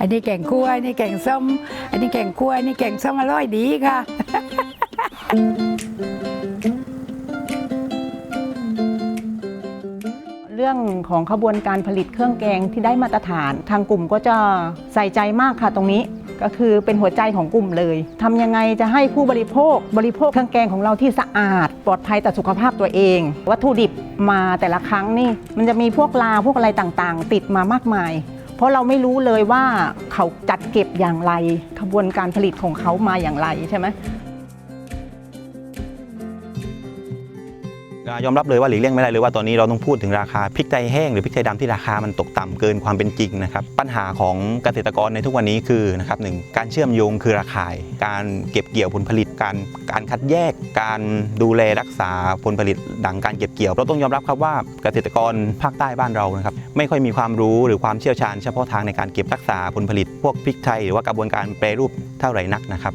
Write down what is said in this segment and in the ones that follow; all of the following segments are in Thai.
อันนี้แกงคั่วอันนี้แกงส้ม อันนี้แกงคั่วอันนี้แกงส้มอร่อยดีค่ะ เรื่องของขบวนการผลิตเครื่องแกงที่ได้มาตรฐานทางกลุ่มก็จะใส่ใจมากค่ะตรงนี้ก็คือเป็นหัวใจของกลุ่มเลยทำยังไงจะให้ผู้บริโภคบริโภคเครื่องแกงของเราที่สะอาด ปลอดภัยต่อสุขภาพตัวเอง วัตถุดิบมาแต่ละครั้งนี่ มันจะมีพวกลาพวกอะไรต่างๆ ติดมามากมาย เพราะเราไม่รู้เลยว่าเขาจัดเก็บอย่างไรขบวนการผลิตของเขามาอย่างไรใช่ไหม ยอมรับเลยว่าหลีกเลี่ยงไม่ได้เลยว่าตอนนี้เราต้องพูดถึงราคาพริกไทยแห้งหรือพริกไทยดำที่ราคามันตกต่ำเกินความเป็นจริงนะครับปัญหาของเกษตรกรในทุกวันนี้คือนะครับหนึ่งการเชื่อมโยงคือราคาย การเก็บเกี่ยวผลผลิตการการคัดแยก การดูแลรักษาผลผลิตดังการเก็บเกี่ยวเราต้องยอมรับครับว่าเกษตรกรภาคใต้บ้านเรานะครับไม่ค่อยมีความรู้หรือความเชี่ยวชาญเฉพาะทางในการเก็บรักษาผลผลิตพวกพริกไทยหรือว่ากระบวนการแปรรูปเท่าไหร่นักนะครับ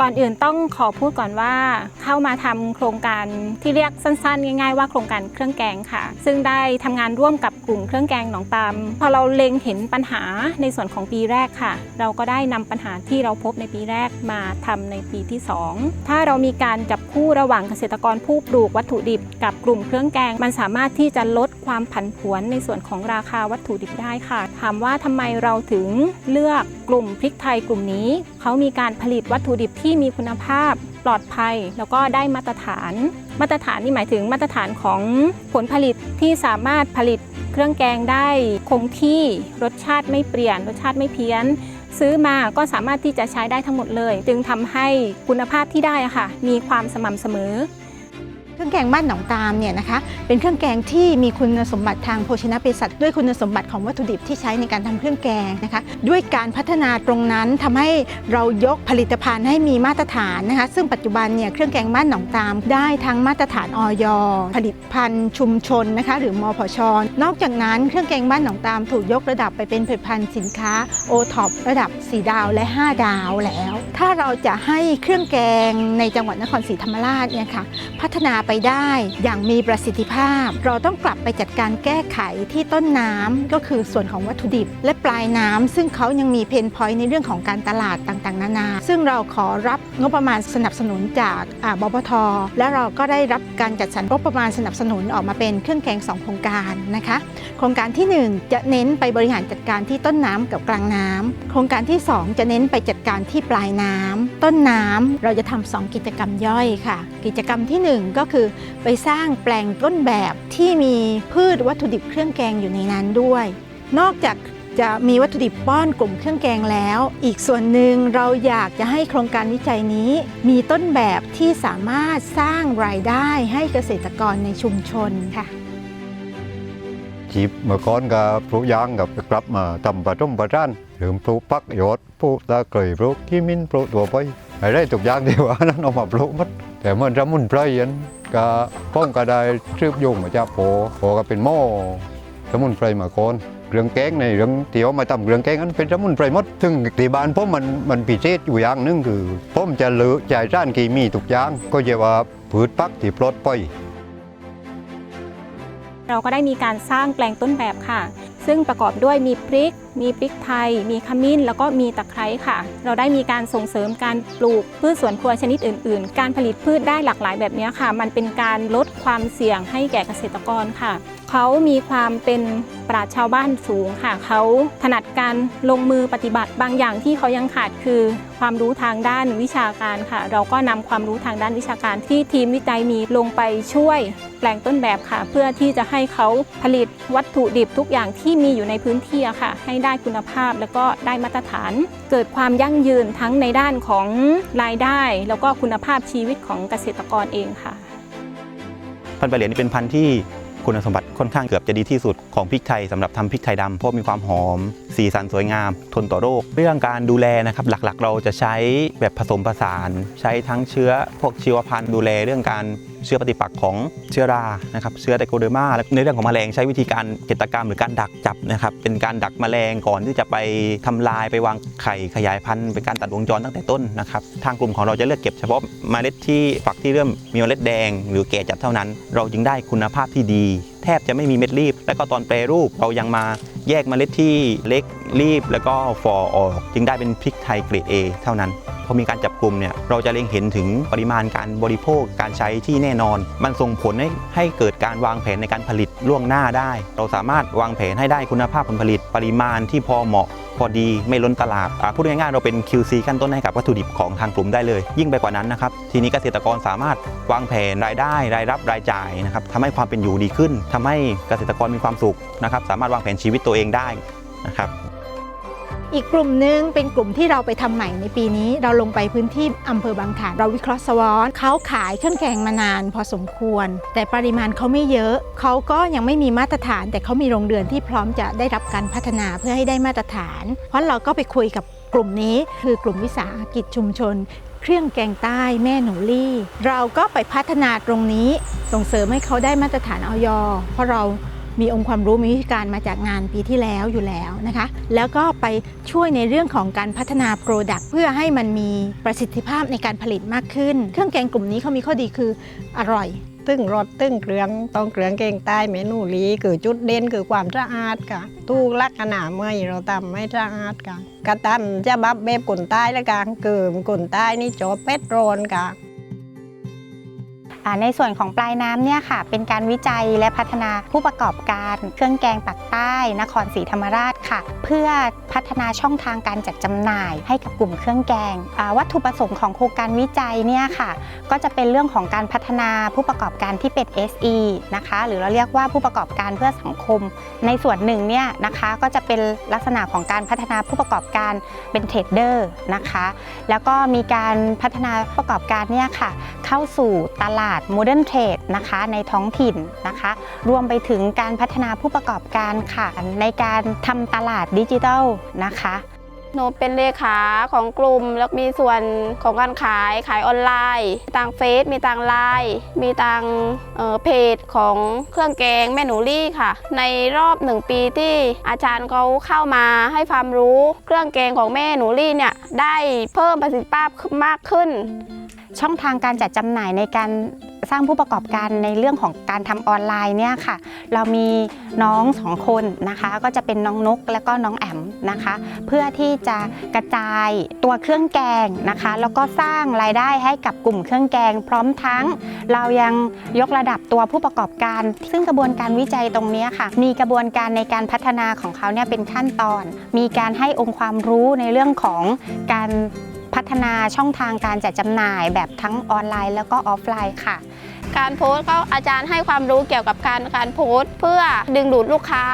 ก่อนอื่นต้องขอพูดก่อนว่าเข้ามาทำโครงการที่เรียกสั้นๆ ง่าย ๆ ว่าโครงการเครื่องแกงค่ะ ซึ่งได้ทำงานร่วมกับกลุ่มเครื่องแกงหนองตามพอเราเล็งเห็นปัญหาในส่วนของปีแรกค่ะ เราก็ได้นำปัญหาที่เราพบในปีแรกมาทำในปีที่ 2 ถ้าเรามีการจับคู่ระหว่างเกษตรกรผู้ปลูกวัตถุดิบ กับกลุ่มเครื่องแกง มันสามารถที่จะลดความผันผวนในส่วนของราคาวัตถุดิบได้ค่ะ ถามว่าทำไมเราถึงเลือกกลุ่มพริกไทยกลุ่มนี้ เขามีการผลิตวัตถุดิบที่มีคุณภาพปลอดภัย แล้วก็ได้มาตรฐาน มาตรฐานนี่หมายถึงมาตรฐานของผลผลิตที่สามารถผลิตเครื่องแกงได้คงที่รสชาติไม่เปลี่ยน รสชาติไม่เพี้ยน ซื้อมาก็สามารถที่จะใช้ได้ทั้งหมดเลย จึงทำให้คุณภาพที่ได้ค่ะ มีความสม่ำเสมอ เครื่องแกงบ้านหนองตามเนี่ยนะคะเป็นเครื่องแกงที่มีคุณสมบัติทางโภชนะเภสัชด้วยคุณสมบัติของวัตถุดิบที่ใช้ในการทำเครื่องแกงนะคะด้วยการพัฒนาตรงนั้นทำให้เรายกผลิตภัณฑ์ให้มีมาตรฐานนะคะซึ่งปัจจุบันเนี่ยเครื่องแกงบ้านหนองตาม ได้ทั้งมาตรฐานออยผลิตภัณฑ์ชุมชนนะคะหรือมพชนอกจากนั้นเครื่องแกงบ้านหนองตามถูกยกระดับไปเป็นผลิตภัณฑ์สินค้าโอท็อประดับ 4 ดาวและ 5 ดาวแล้ว ถ้าเราจะให้เครื่องแกงในจังหวัดนครศรีธรรมราชเนี่ยค่ะพัฒนาไปได้อย่างมีประสิทธิภาพ เราต้องกลับไปจัดการแก้ไขที่ต้นน้ำก็คือส่วนของวัตถุดิบ และปลายน้ำซึ่งเขายังมีเพนพอยต์ในเรื่องของการตลาดต่างๆ นานา ซึ่งเราขอรับงบประมาณสนับสนุนจากบพทและเราก็ได้รับการจัดสรรงบประมาณสนับสนุนออกมาเป็นเครื่องแกง 2 โครงการนะคะ โครงการที่ 1 จะเน้นไปบริหารจัดการที่ต้นน้ำกับกลางน้ำโครงการที่ 2 จะเน้นไปจัดการที่ปลายน้ำต้นน้ำเราจะทำสองกิจกรรมย่อยค่ะ กิจกรรมที่ 1 ก็คือไปสร้างแปลงต้นแบบที่มีพืชวัตถุดิบเครื่องแกงอยู่ในนั้นด้วย นอกจากจะมีวัตถุดิบป้อนกลุ่มเครื่องแกงแล้ว อีกส่วนหนึ่งเราอยากจะให้โครงการวิจัยนี้ มีต้นแบบที่สามารถสร้างรายได้ให้เกษตรกรในชุมชนค่ะจีบเมื่อก่อนกับปลูกยางกับกลับมาทำประจมประจาน หรือปลูกปักยอดปลูกตะเกยปลูกขี้มินปลูกตัวไปอะไรทุกอย่างที่ว่านั้นเอามาปลูกหมดแต่เมื่อสมุนไพรอันก็ป้องก็ได้ชืบโยงมาจากโผโผก็เป็นหม้อสมุนไพรมาก่อนเรื่องแกงในเรื่องเตี๋ยวมาทำเรื่องแกงนั้นเป็นสมุนไพรมดซึ่งที่บ้านผมมันมันพิเศษอยู่อย่างนึงคือผมจะเลือกจ่ายร้านกีมีทุกอย่างก็จะว่าพืชปักที่ปลอดภัยเราก็ได้มีการสร้างแปลงต้นแบบค่ะ ซึ่งประกอบด้วยมีพริก มีพริกไทย มีขมิ้น แล้วก็มีตะไคร้ค่ะ เราได้มีการส่งเสริมการปลูกพืชสวนครัวชนิดอื่น ๆ การผลิตพืชได้หลากหลายแบบนี้ค่ะ มันเป็นการลดความเสี่ยงให้แก่เกษตรกรค่ะ เขามีความเป็นปราชญ์ชาวบ้านสูงค่ะ เขาถนัดการลงมือปฏิบัติบางอย่างที่เขายังขาดคือ ความรู้ทางด้านวิชาการค่ะ เราก็นำความรู้ทางด้านวิชาการที่ทีมวิจัยมีลงไปช่วยแปลงต้นแบบค่ะ เพื่อที่จะให้เขาผลิตวัตถุดิบทุกอย่างที่มีอยู่ในพื้นที่ค่ะให้ได้คุณภาพ แล้วก็ได้มาตรฐาน เกิดความยั่งยืนทั้งในด้านของรายได้ แล้วก็คุณภาพชีวิตของเกษตรกรเองค่ะ พันธุ์ปลาเหลียนนี่เป็นพันธุ์ที่คุณสมบัติค่อนข้างเกือบจะดีที่สุดของพริกไทยสำหรับทำพริกไทยดำเพราะมีความหอม สีสันสวยงาม ทนต่อโรค เรื่องการดูแลนะครับหลักๆ เราจะใช้แบบผสมผสาน ใช้ทั้งเชื้อ พวกชีวพันธุ์ดูแลเรื่องการ เชื้อปฏิปักษ์ของเชื้อรานะครับเชื้อไตโคเดอร์มาและในเรื่องของแมลงใช้วิธีการเกตกรรมหรือการดักจับนะครับเป็นการดักแมลงก่อนที่จะไปทำลายไปวางไข่ขยายพันธุ์เป็นการตัดวงจรตั้งแต่ต้นนะครับทางกลุ่มของเราจะเลือกเก็บเฉพาะเมล็ดที่ฝักที่เริ่มมีเมล็ดแดง หรือแก่จัดเท่านั้น เราจึงได้คุณภาพที่ดี แทบจะไม่มีเม็ดรีบ และก็ตอนแปรรูปเรายังมา แยกเมล็ดที่เล็กรีบแล้วก็ฟอออก จึงได้เป็นพริกไทยเกรด A เท่านั้น พอมีการจับกลุ่มเนี่ยเราจะเล็งเห็นถึงปริมาณการบริโภคการใช้ที่แน่นอน มันส่งผลให้ให้เกิดการวางแผนในการผลิตล่วงหน้าได้ เราสามารถวางแผนให้ได้คุณภาพผลผลิตปริมาณที่พอเหมาะ พอดีไม่ล้นตลาดพูดง่ายๆเราเป็น QC ขั้นต้นให้กับวัตถุดิบของทางกลุ่มได้เลย ยิ่งไปกว่านั้นนะครับทีนี้เกษตรกรสามารถวางแผนรายได้ รายรับรายจ่ายนะครับทำให้ความเป็นอยู่ดีขึ้นทำให้เกษตรกรมีความสุขนะครับสามารถวางแผนชีวิตตัวเองได้นะครับ อีกกลุ่มหนึ่งเป็นกลุ่มที่เราไปทำใหม่ในปีนี้ เราลงไปพื้นที่อำเภอบางขันเราวิเคราะห์สวอนเขาขายเครื่องแกงมานานพอสมควร แต่ปริมาณเขาไม่เยอะ เขาก็ยังไม่มีมาตรฐาน แต่เขามีโรงเรือนที่พร้อมจะได้รับการพัฒนาเพื่อให้ได้มาตรฐาน เพราะเราก็ไปคุยกับกลุ่มนี้คือกลุ่มวิสาหกิจชุมชน เครื่องแกงใต้แม่หนูลี่ เราก็ไปพัฒนาตรงนี้ส่งเสริมให้เขาได้มาตรฐานออยเพราะเรา มีองค์ความรู้มีวิธีการมาจากงานปีที่แล้วอยู่แล้วนะคะ แล้วก็ไปช่วยในเรื่องของการพัฒนาโปรดักต์เพื่อให้มันมีประสิทธิภาพในการผลิตมากขึ้น เครื่องแกงกลุ่มนี้เขามีข้อดีคืออร่อยตึ้งรสตึ้งเครื่องต้องเครื่องเก่งใต้เมนูลีคือจุดเด่นคือความสะอาดค่ะตู้ลักษณะเมื่อเราทำไม่สะอาดค่ะกระตันจะบับเบบกลใต้แล้วกันคือคนใต้นี่จบเป็ดโรนค่ะ ในส่วนของปลายน้ำเนี่ยค่ะ เป็นการวิจัยและพัฒนาผู้ประกอบการ เครื่องแกงปักใต้ นครศรีธรรมราชค่ะ เพื่อพัฒนาช่องทางการจัดจำหน่าย ให้กับกลุ่มเครื่องแกง วัตถุประสงค์ของโครงการวิจัยเนี่ยค่ะ ก็จะเป็นเรื่องของการพัฒนาผู้ประกอบการที่เป็น SE นะคะ หรือเราเรียกว่าผู้ประกอบการเพื่อสังคม ในส่วนหนึ่งเนี่ยนะคะก็จะเป็นลักษณะของการพัฒนาผู้ประกอบการเป็นเทรดเดอร์นะคะ แล้วก็มีการพัฒนาผู้ประกอบการเนี่ยค่ะ เข้าสู่ตลาดโมเดิร์นเทรดนะคะในท้องถิ่นนะคะ รวมไปถึงการพัฒนาผู้ประกอบการค่ะ ในการทำตลาดดิจิทัลนะคะหนูเป็นเลขาของกลุ่ม แล้วมีส่วนของการขายขายออนไลน์ต่างเฟซมีต่างไลน์มีต่างเอ่อเพจของเครื่องแกงแม่หนูลี่ค่ะ ในรอบหนึ่งปีที่อาจารย์เขาเข้ามาให้ความรู้เครื่องแกงของแม่หนูลี่เนี่ยได้เพิ่มประสิทธิภาพมากขึ้นช่องทางการจัดจำหน่ายในการ สร้างผู้ประกอบการในเรื่องของการทำออนไลน์เนี่ยค่ะ เรามีน้องสองคนนะคะ ก็จะเป็นน้องนกและก็น้องแอมนะคะ เพื่อที่จะกระจายตัวเครื่องแกงนะคะ แล้วก็สร้างรายได้ให้กับกลุ่มเครื่องแกง พร้อมทั้ง เรายังยกระดับตัวผู้ประกอบการ ซึ่งกระบวนการวิจัยตรงนี้ค่ะ มีกระบวนการในการพัฒนาของเขาเนี่ยเป็นขั้นตอน มีการให้องค์ความรู้ในเรื่องของการพัฒนาช่องทางการจัดจำหน่ายแบบทั้งออนไลน์แล้วก็ออฟไลน์ค่ะ การโพสต์ก็อาจารย์ให้ความรู้เกี่ยวกับการการโพสต์ เพื่อดึงดูดลูกค้า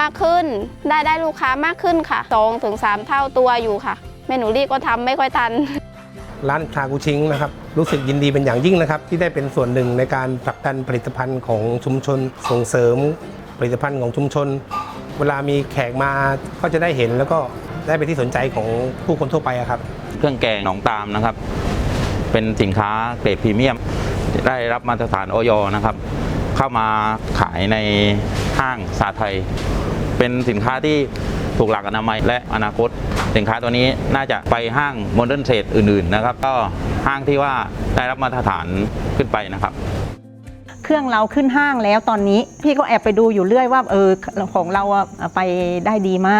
มากขึ้น ได้ได้ลูกค้ามากขึ้นค่ะ2ถึง3เท่าตัวอยู่ค่ะแม่หนูลี่ก็ทำไม่ค่อยทัน ร้านชากูชิงนะครับรู้สึกยินดีเป็นอย่างยิ่งนะครับ ที่ได้เป็นส่วนหนึ่งในการผลักดันผลิตภัณฑ์ของชุมชนส่งเสริมผลิตภัณฑ์ของชุมชน เวลามีแขกมาก็จะได้เห็นแล้วก็ได้เป็นที่สนใจของผู้คนทั่วไปอะครับ เครื่องแกงหนองตามนะครับ เป็นสินค้าเกรดพรีเมียม ได้รับมาตรฐานออยนะครับ เข้ามาขายในห้างสาไทย เป็นสินค้าที่ถูกหลักอนามัยและอนาคต สินค้าตัวนี้น่าจะไปห้างโมเดิร์นเทรดอื่นๆนะครับ ก็ห้างที่ว่าได้รับมาตรฐานขึ้นไปนะครับเครื่องเราขึ้นห้างแล้วตอนนี้ พี่ก็แอบไปดูอยู่เรื่อยว่าเออของเราไปได้ดีไหม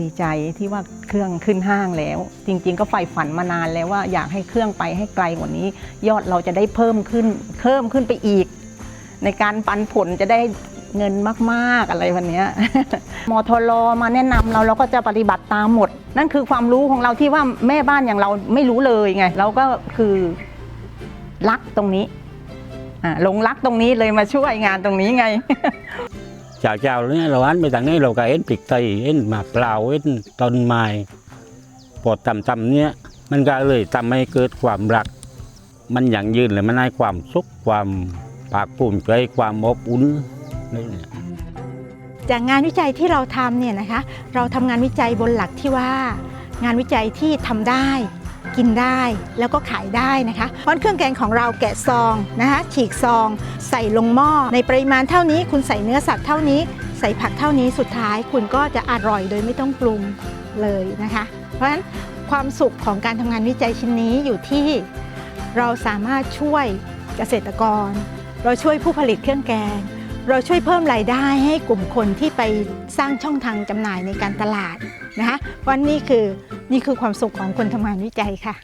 ดีใจที่ว่า รื่องขึ้นห้างแล้ว จริง ๆ ก็ใฝ่ฝันมานานแล้วว่าอยากให้เครื่องไปให้ไกลกว่านี้ ยอดเราจะได้เพิ่มขึ้นเพิ่มขึ้นไปอีก ในการปันผลจะได้เงินมากๆอะไรวันเนี้ยมทรมาแนะนำเราเราก็จะปฏิบัติตามหมด นั่นคือความรู้ของเราที่ว่าแม่บ้านอย่างเราไม่รู้เลยไง เราก็คือรักตรงนี้อ่าหลงรักตรงนี้เลยมาช่วยงานตรงนี้ไง จากเจ้าเนี่ยเราอันไปทางนี้เราก็เห็นปิกไตเห็นหมากเปล่าเห็นต้นไม้ปอดต่ำๆเนี่ยมันก็เลยทำให้เกิดความรัก มันอย่างยืนเลยมันให้ความสุขความปากปุ่มใจความอบอุ่นนี่เนี่ยจากงานวิจัยที่เราทำเนี่ยนะคะ เราทำงานวิจัยบนหลักที่ว่างานวิจัยที่ทำได้ กินได้แล้วก็ขายได้นะคะเพราะเครื่องแกงของเราแกะซองนะคะฉีกซอง ใส่ลงหม้อในปริมาณเท่านี้ คุณใส่เนื้อสัตว์เท่านี้ ใส่ผักเท่านี้สุดท้าย คุณก็จะอร่อยโดยไม่ต้องปรุงเลยนะคะ เพราะฉะนั้นความสุขของการทำงานวิจัยชิ้นนี้อยู่ที่เราสามารถช่วยเกษตรกร เราช่วยผู้ผลิตเครื่องแกง เราช่วยเพิ่มรายได้ให้กลุ่มคนที่ไปสร้างช่องทางจำหน่ายในการตลาดนะคะวันนี้คือนี่คือความสุขของคนทำงานวิจัยค่ะ